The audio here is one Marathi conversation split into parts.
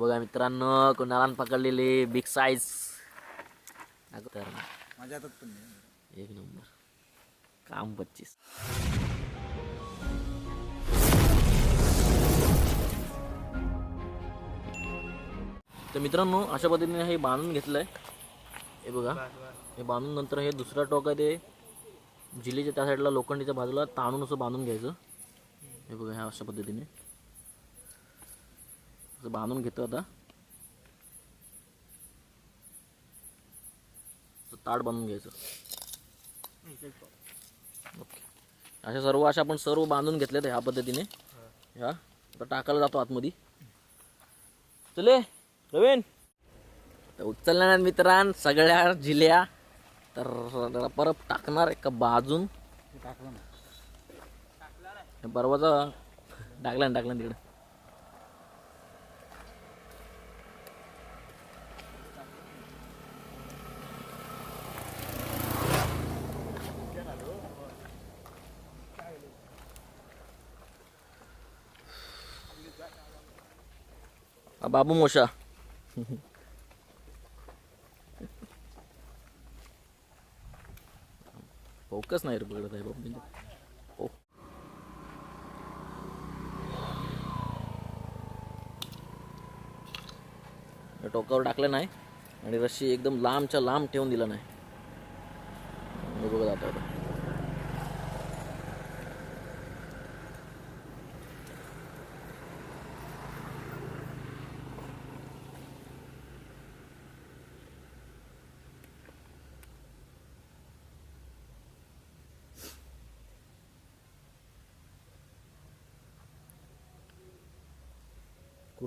बघा मित्रांनो कुणाला पकडलेली बिग साईज तर माझ्या हातात पण नाही. एक नंबर. काम पच्चीस. तर मित्रांनो अशा पद्धतीने हे बांधून घेतलं आहे हे बघा. हे बांधून नंतर हे दुसरा टोक आहे ते जिल्ह्याच्या त्या साईडला लोखंडीच्या बाजूला ताणून असं बांधून घ्यायचं. हे बघा ह्या अशा पद्धतीने. असं बांधून घेतो आता. ताट बांधून घ्यायचं. ओके. अशा सर्व अशा आपण सर्व बांधून घेतल्यात ह्या पद्धतीने. ह्या. आता टाकायला जातो आतमध्ये. चले रवीन तर उचलणार मित्रांन सगळ्या जिल्ह्या. तर परत टाकणार एका बाजून. टाकलं परवाचा टाकला टाकला तिकडे. बाबू मोशा फोकस नाही रे पकडत आहे बाबू ओ टोकावर टाकलं नाही आणि रस्सी एकदम लांबच्या लांब ठेवून दिला नाही हे बघत आता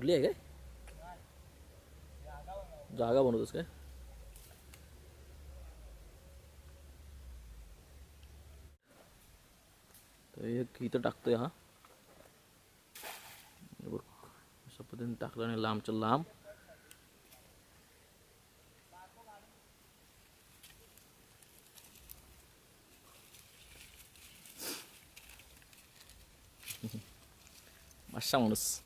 कुठली आहे काय? जागा बनवतोस काय? तर एक इथं टाकतोय हा. अशा पद्धतीने टाकलं आणि लांबच्या लांब. अशा माणूस.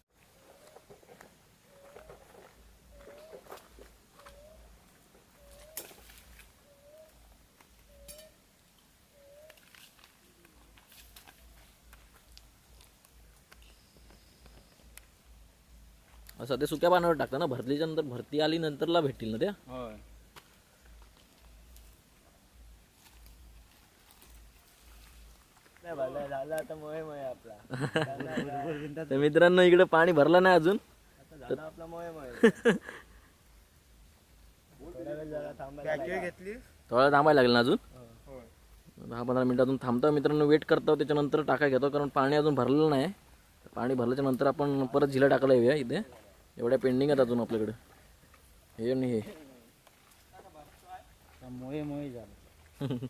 असं ते सुक्या पाण्यावर टाकतं ना भरतीच्या नंतर भरती आली नंतरला भेटतील ना त्या? होय. तर मित्रांनो इकडे पाणी भरलं नाही अजून. घेतली? थोडा थांबायला लागेल ना अजून? दहा पंधरा मिनिटातून थांबतो. मित्रांनो वेट करतो. त्याच्यानंतर टाका घेतो कारण पाणी अजून भरलेलं नाही. पाणी भरल्याच्या नंतर आपण परत झिला टाकायला येऊया इथे. एवढ्या पेंडिंग आहेत अजून आपल्याकडे. हे आणि हे. मोहे मोहे झालं.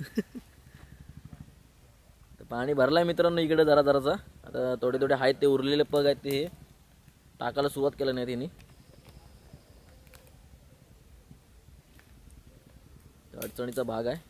पाणी भरलं आहे मित्रांनो इकडे जरा जराचा आता थोडे थोडे आहेत ते उरलेले पग आहेत ते. हे टाकायला सुरुवात केलं नाही त्यांनी तर अडचणीचा भाग आहे.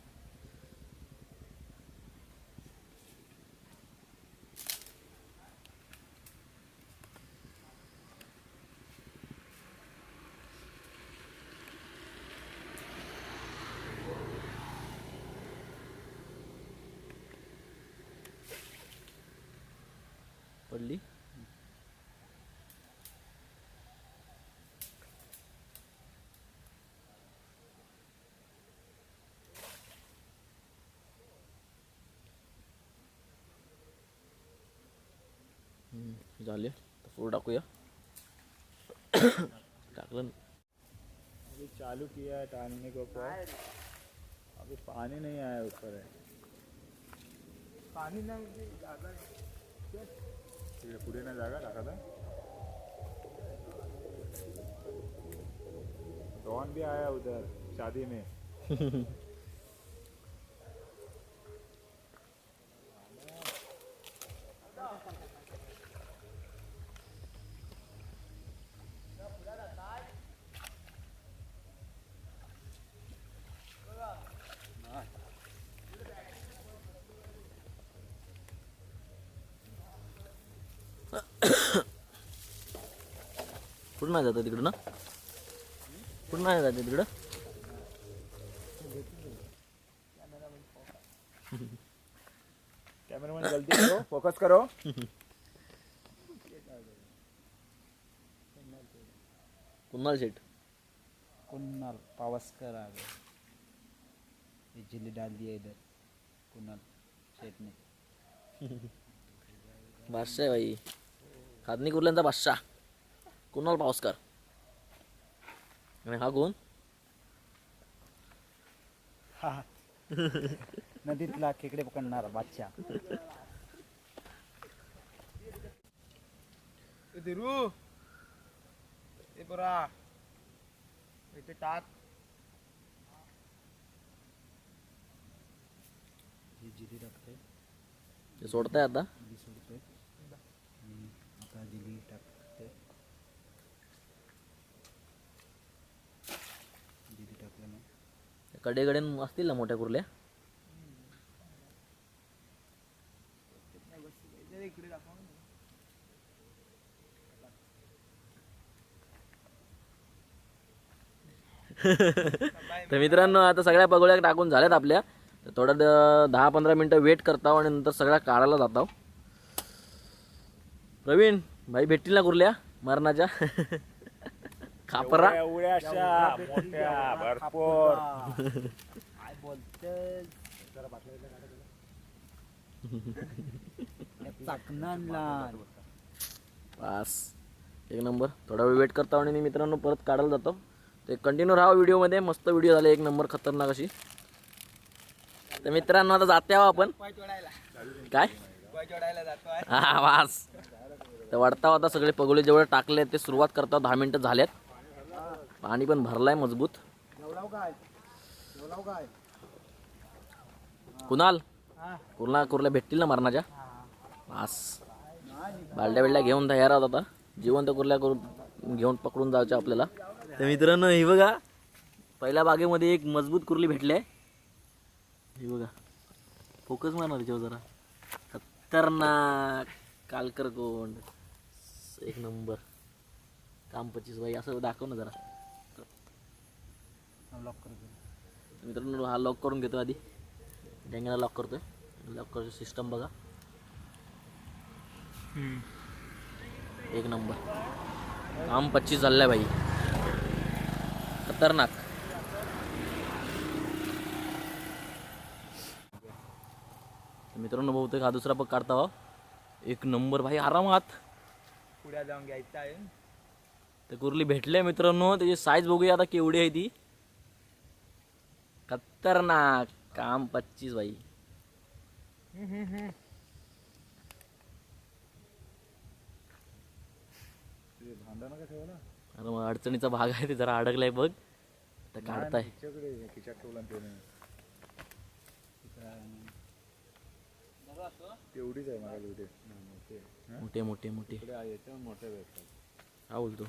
हम्म, झाले फ़ूड टाकूया टाकलं अभी चालू किया है टालने को ऊपर। अभी पानी नहीं आया ऊपर है। पानी नहीं। तिकडे पुढे नाही जागा टाकत डॉन भी आया उधर शादी में. कुठं नाही जातं तिकडं ना? कुठं नाही जाते तिकडं? कैमरामैन जल्दी करो फोकस करो. कुणाल शेट कुन्नल पावस्कर आ गए ये चिल्ली डाल दिया इधर कुन्नल शेट ने आहे भाई खादनी कुर्ल्यांचा बादशाह. कुणाल पावसकर. आणि हा कोण? हा. नदीतला खेकडे पकडणारा बादशाह. दिरू ते बरा इथे टाक. हे जिली टाकते ते सोडताय आता. आता जिली टाकते. जिली टाकल्याने कडेकडे असतील ना मोठ्या कुर्ल्या? तर मित्रांनो आता सगळ्या पगोळ्या टाकून झाल्यात आपल्या. थोडं दहा पंधरा मिनटं वेट करताव आणि नंतर सगळ्या काढायला जाताव. प्रवीण भाई भेटतील ना कुर्ल्या? मरणाच्या. खापरा. एवढ्या अशा मोठ्या भरपूर. काय पास एक नंबर. थोडा वेळ वेट करता आणि मी मित्रांनो परत काढायला जातो. ते कंटिन्यू राहा व्हिडिओमध्ये. मस्त व्हिडिओ झाले. एक नंबर खतरनाक अशी. तर मित्रांनो आता जाते आहो आपण. काय? हा वास तर वाढता होता सगळे पगोले जेवढे टाकले ते सुरुवात करता दहा मिनिटं झाल्यात. पाणी पण भरलाय मजबूत. कुणाल? कुर्ला कुर्ल्या भेटतील ना मरणाच्या? पास बालड्या बिल्ड्या घेऊन तयार आहोत आता. जिवंत कुर्ल्या करून घेऊन पकडून जायचं आपल्याला. तर मित्रांनो हे बघा. पहिल्या बागेमध्ये एक मजबूत कुर्ली भेटली आहे. हे बघा. फोकस मारणार त्याच्यावर जरा. खतरनाक. कालकर कोंड. एक नंबर. काम पच्चीस बाई असं दाखव ना जरा. लॉक करतो मित्रांनो हा लॉक करून घेतो आधी. डेंग्याला लॉक करतोय. लॉक करतो सिस्टम बघा. एक नंबर. काम पच्चीस आहे भाई खतरनाक. तर मित्रांनो बहुतेक हा दुसरा पग काढता हो. एक नंबर भाई आरामात. पुढे जाऊन घ्यायचं आहे. तर कुर्ली भेटले मित्रांनो त्याची साईज बघूया आता केवढी आहे ती. खतरनाक काम पच्चीस बाई. अरे मग अडचणीचा भाग आहे ते जरा अडकलाय बघ. तर काढताय तिच्याकडे खिच्यात ठेवला ना त्याने तेवढीच आहे मला तिथे मोठे. मोठे मोठे भेटतात. हा बोलतो.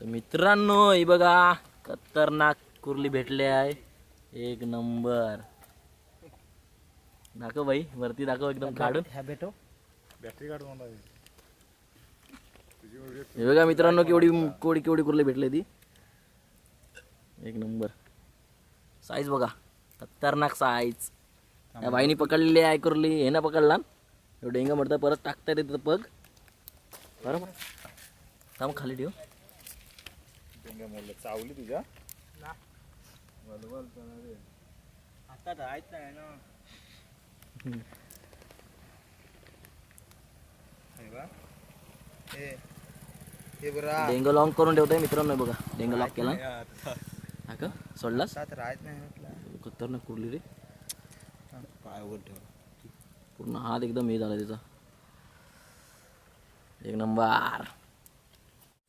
तर मित्रांनो ही बघा खतरनाक कुर्ली भेटले आहे. एक नंबर. दाखव बाई वरती दाखव एकदम काढून. ह्या भेटो. बॅटरी काढून हे. बघा मित्रांनो केवढी केवढी केवढी कुर्ली भेटली ती. एक नंबर. साईज बघा. खतरनाक साईज त्या बाईनी पकडलेली आहे कुर्ली. हे ना पकडला एवढं डेंगा म्हणतं परत टाकता येते पग. बरोबर थांब खाली ठेव. डेंगा मोडलं. चावली तुझ्या? राहायचं आहे ना. हे डेंग लॉंग करून ठेवतोय मित्रांनो बघा. डेंग लॉक केला. हा का? नाही म्हटलं. खतरनाक कुर्ली रे. पायावर ठेव पूर्ण हात एकदम हे झाला त्याचा एक नंबर.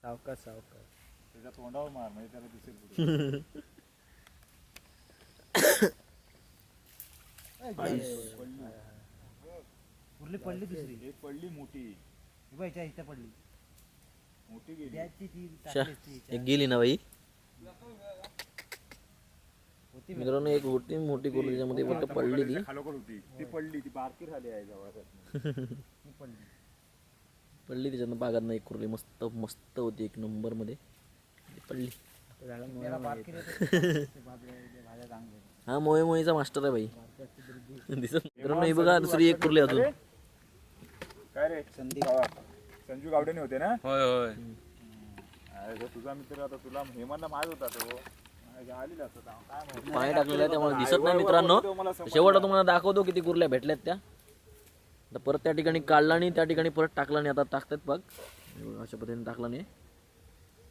सावकाश सावकाश. त्याच्या तोंडावर मार म्हणजे त्याला दिसेल उरली पडली. दुसरी? एक पडली मोठी. बाईच्या इथं पडली. मोठी गेली. ती एक गेली ना बाई? मित्रांनो एक होती मोठी कुर्ली त्याच्यामध्ये फक्त पडली ती. होती. ती पडली ती बारकी झाली आहे जवळ पडली त्याच्यानं बागात नाही कुर्ली मस्त मस्त होती एक नंबरमध्ये ती पडली हा मोहे मोहीचा मास्टर आहे भाई. दिसत मित्रांनो ही बघा दुसरी एक कुर्ली अजून. काय रे? संदीप संजू गावडेने होते ना? होय होय. तुझा मित्र आता तुला हेमंतला माहीत होता तो. पाणी टाकलेलं आहे त्यामुळे दिसत नाही मित्रांनो. शेवटला तुम्हाला दाखवतो किती कुर्ल्या भेटल्यात त्या. आता परत त्या ठिकाणी काढला नाही त्या ठिकाणी परत टाकला नाही. आता टाकतात बघ. हे अशा पद्धतीने टाकला नाही.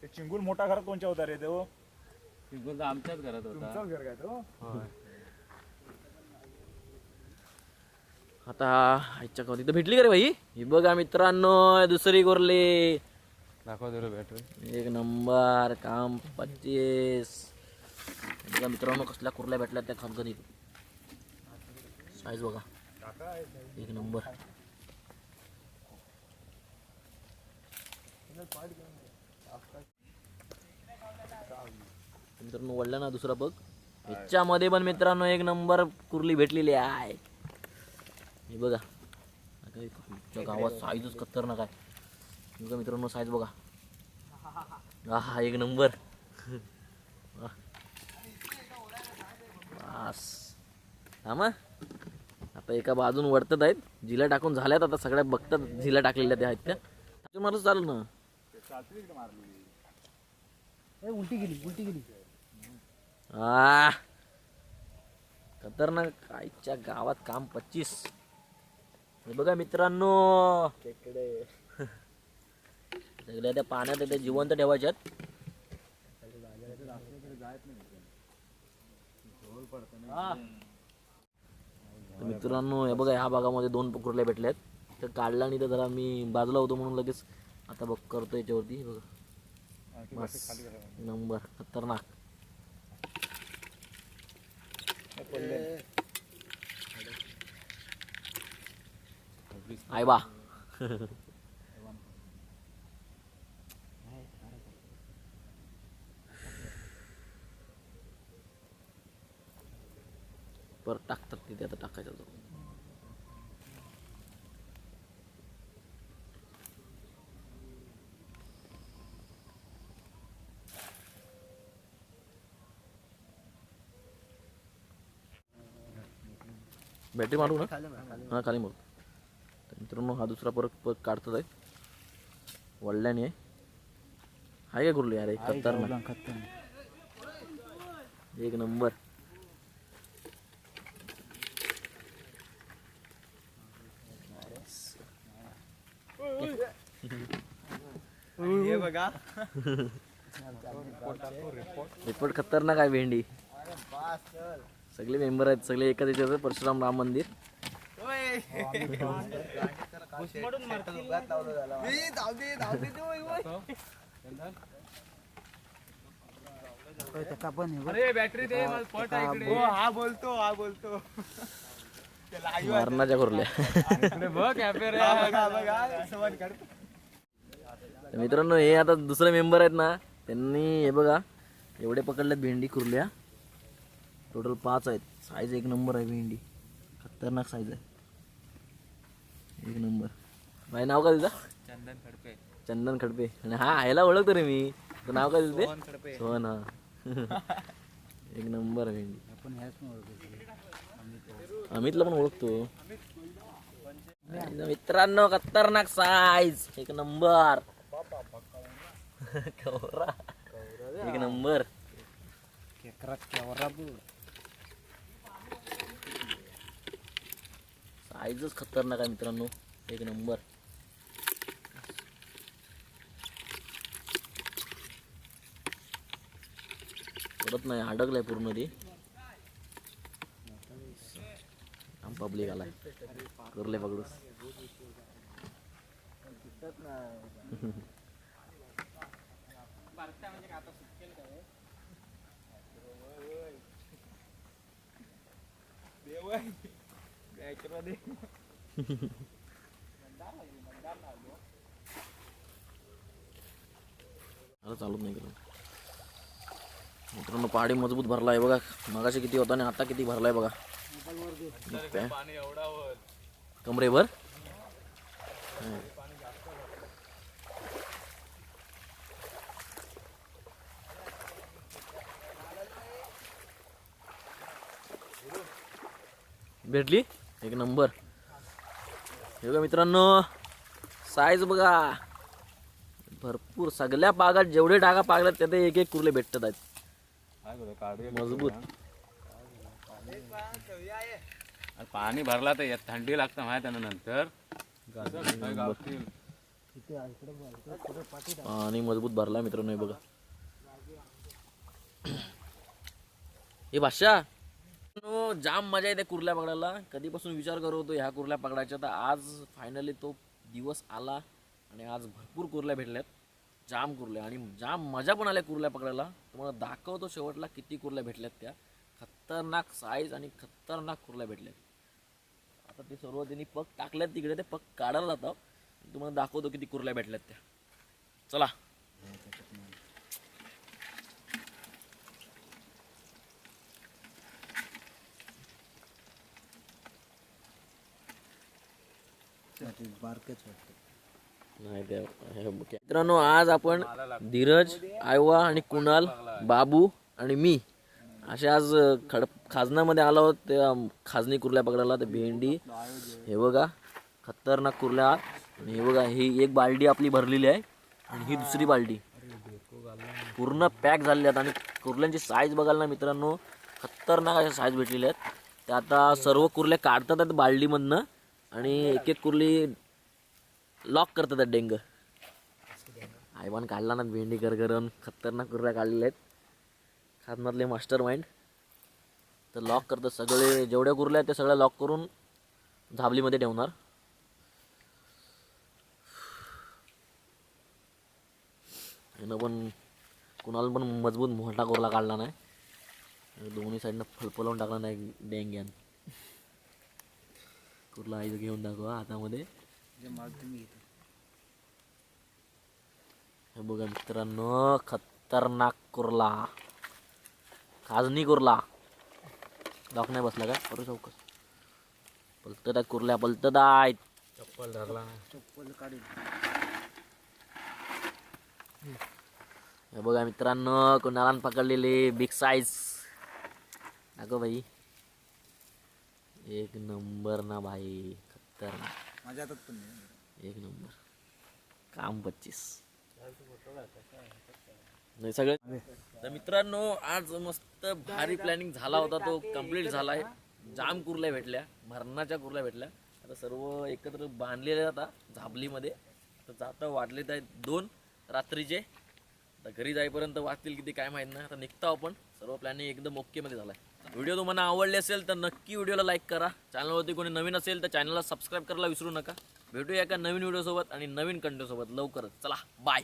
ते चिंगूल मोठा घरात कोणच्या होता रे तो पिंकूल तर आमच्याच घरात होता. तुमचाच घर काय तो आता आईच्या गावात इथं भेटली का रे भाई ही बघा मित्रांनो दुसरी कुर्ली. दाखव तुला बॅटरी एक नंबर काम पच्चीस. बघा मित्रांनो कसल्या कुर्ल्या भेटल्या त्या खणखणीत साईज बघा. एक नंबर. मित्रांनो वळला ना दुसरा बघ. ह्याच्यामध्ये पण मित्रांनो एक नंबर कुर्ली भेटलेली आहे. हे बघा. तुमच्या गावात साईजच खतरनाक आहे. बघा मित्रांनो साईज बघा. हा एक नंबर. बस. थांबा. आता एका बाजून वरतत आहेत. जिला टाकून झाल्यात आता. सगळ्या बघतात जिला टाकलेल्या त्या आहेत त्या. मारच चालेल ना. उलटी गेली उलटी गेली आ खतरनाक. आईच्या गावात काम पच्चीस. हे बघा मित्रांनो. सगळ्या त्या पाण्यात त्या जिवंत ठेवायच्यात. तर मित्रांनो हे बघा ह्या भागामध्ये दोन कुर्ल्या भेटल्यात तर काढला नाही तर जरा मी बाजूला होतो म्हणून लगेच आता बघ करतो याच्यावरती हे बघा. बस. नंबर खतरनाक. आहे बा. परत टाकतात तिथे आता टाकायचं तो बॅटरी मारू ना? हा खाली मारू. तर मित्रांनो हा दुसरा परत परत काढतात आहे वडल्याने आहे हाय काय कुर्ली? अरे खतरनाक. एक नंबर हे बघा रिपोर्ट खतरनाक आहे भेंडी. सगळे मेंबर आहेत सगळे एकाच याच्यावर परशुराम राम मंदिर. त्याचा पण हे बघ. अरे बॅटरी दे मला पट आहे इकडे. हा बोलतो हा बोलतो. मारणाच्या बघ तर मित्रांनो हे आता दुसरे मेंबर आहेत ना त्यांनी हे बघा एवढे पकडलेत भेंडी कुर्ल्या. टोटल पाच आहेत. साईज एक नंबर आहे भेंडी. खतरनाक साईज आहे. एक नंबर माझे नाव काय तुझं? चंदन खडपे. चंदन खडपे. आणि हा ह्याला ओळखतो रे मी. तर नाव काय तुझे खडपे. सोहन हा. एक नंबर आहे भेंडी. आपण ह्याच अमितला पण ओळखतो. मित्रांनो खतरनाक साईज एक नंबर कवरा एक नंबर केकरात केवरा बघ साईजच खतरनाक आहे मित्रांनो एक नंबर परत नाही अडकलाय पूर्ण ते पब्लिक आलाय करले पकडूस आता चालूच नाही केलं मित्रांनो पहाडी मजबूत भरला आहे बघा. मगाशी किती होता आणि आता किती बघा? पाणी एवढा वर कमरेवर भेटली? एक नंबर. हे बघा मित्रांनो साईज बघा. भरपूर सगळ्या पागात जेवढे टाका पागल्यात त्यात एक एक कुर्ले भेटतात आहेत मजबूत. आणि पाणी भरला तर यात थंडी लागतं माहिती आहे ना नंतर. आणि मजबूत भरला मित्रांनो हे बघा. हे भाषा जाम मजा येते कुर्ल्या पकडायला. कधीपासून विचार करत होतो ह्या कुर्ल्या पकडायच्या तर आज फायनली तो दिवस आला आणि आज भरपूर कुर्ल्या भेटल्यात. जाम कुर्ल्या आणि जाम मजा पण आल्या कुर्ल्या पकडायला. तुम्हाला दाखवतो शेवटला किती कुर्ल्या भेटल्यात त्या. खतरनाक साईज आणि खतरनाक कुर्ल्या भेटल्यात. आता ते सर्व त्यांनी पग टाकल्यात तिकडे ते पग काढायला जातं तुम्हाला दाखवतो किती कुर्ल्या भेटल्यात त्या. चला. बारकच वाटतं. नाही ते हे बघ. मित्रांनो आज आपण धीरज आयवा आणि कुणाल बाबू आणि मी असे आज खड खाजनामध्ये आलो आहोत. त्या खाजणी कुर्ल्या पकडायला ते भेंडी हे बघा खतरनाक कुर्ल्या. आणि हे बघा ही एक बालडी आपली भरलेली आहे. आणि ही दुसरी बालडी. पूर्ण पॅक झालेली आहेत. आणि कुर्ल्यांची साईज बघाल ना मित्रांनो खतरनाक अशा साईज भेटलेल्या आहेत. त्या आता सर्व कुर्ल्या काढतात आहेत बालडीमधनं. आणि एक एक कुर्ली लॉक करतात त्या डेंग. आयवान काढला ना भेंडी करकरून खतरनाक कुर्ल्या काढलेल्या आहेत. खाजनातले मास्टर माइंड तर लॉक करतात सगळे जेवढ्या कुर्ल्या आहेत ते सगळ्या लॉक करून झाबलीमध्ये ठेवणार. यानं पण कुणाला पण मजबूत मोठा कुर्ला काढला नाही. दोन्ही साईडनं फलफलवून टाकला नाही डेंग्यान. कुर्ला आईचं घेऊन दाखवा हातामध्ये. तुम्ही घेतो. बघा मित्रांनो खतरनाक कुर्ला खाजणी कुर्ला लॉक नाही बसला का करू चौकस पलतत आहेत कुर्ल्या पलतत आहेत चप्पल धरला चप्पल काढून हे बघा मित्रांनो कुणाला पकडलेले बिग साईज दाखव भाई एक नंबर ना भाई खतरनाक माझ्या हातात पण नाही एक नंबर काम पच्चीस नाही तर मित्रांनो आज मस्त भारी प्लॅनिंग झाला होता तो. कंप्लीट झाला आहे. जाम कुर्ल्या भेटल्या. मरणाच्या कुर्ल्या भेटल्या. आता सर्व एकत्र बांधलेले आता झाबलीमध्ये. तर जाता वाटले आहेत दोन रात्रीचे. आता घरी जाईपर्यंत वाचतील किती काय माहीत नाही. आता निघतो आपण. सर्व प्लॅनिंग एकदम ओकेमध्ये झाला आहे व्हिडिओ तुम्हाला आवडले असेल तर नक्की व्हिडिओला लाईक करा. चॅनलवरती कोणी नवीन असेल तर चॅनलला सबस्क्राईब करायला विसरू नका. भेटूया एका नवीन व्हिडिओसोबत आणि नवीन कंटेंटसोबत लवकरच. चला बाय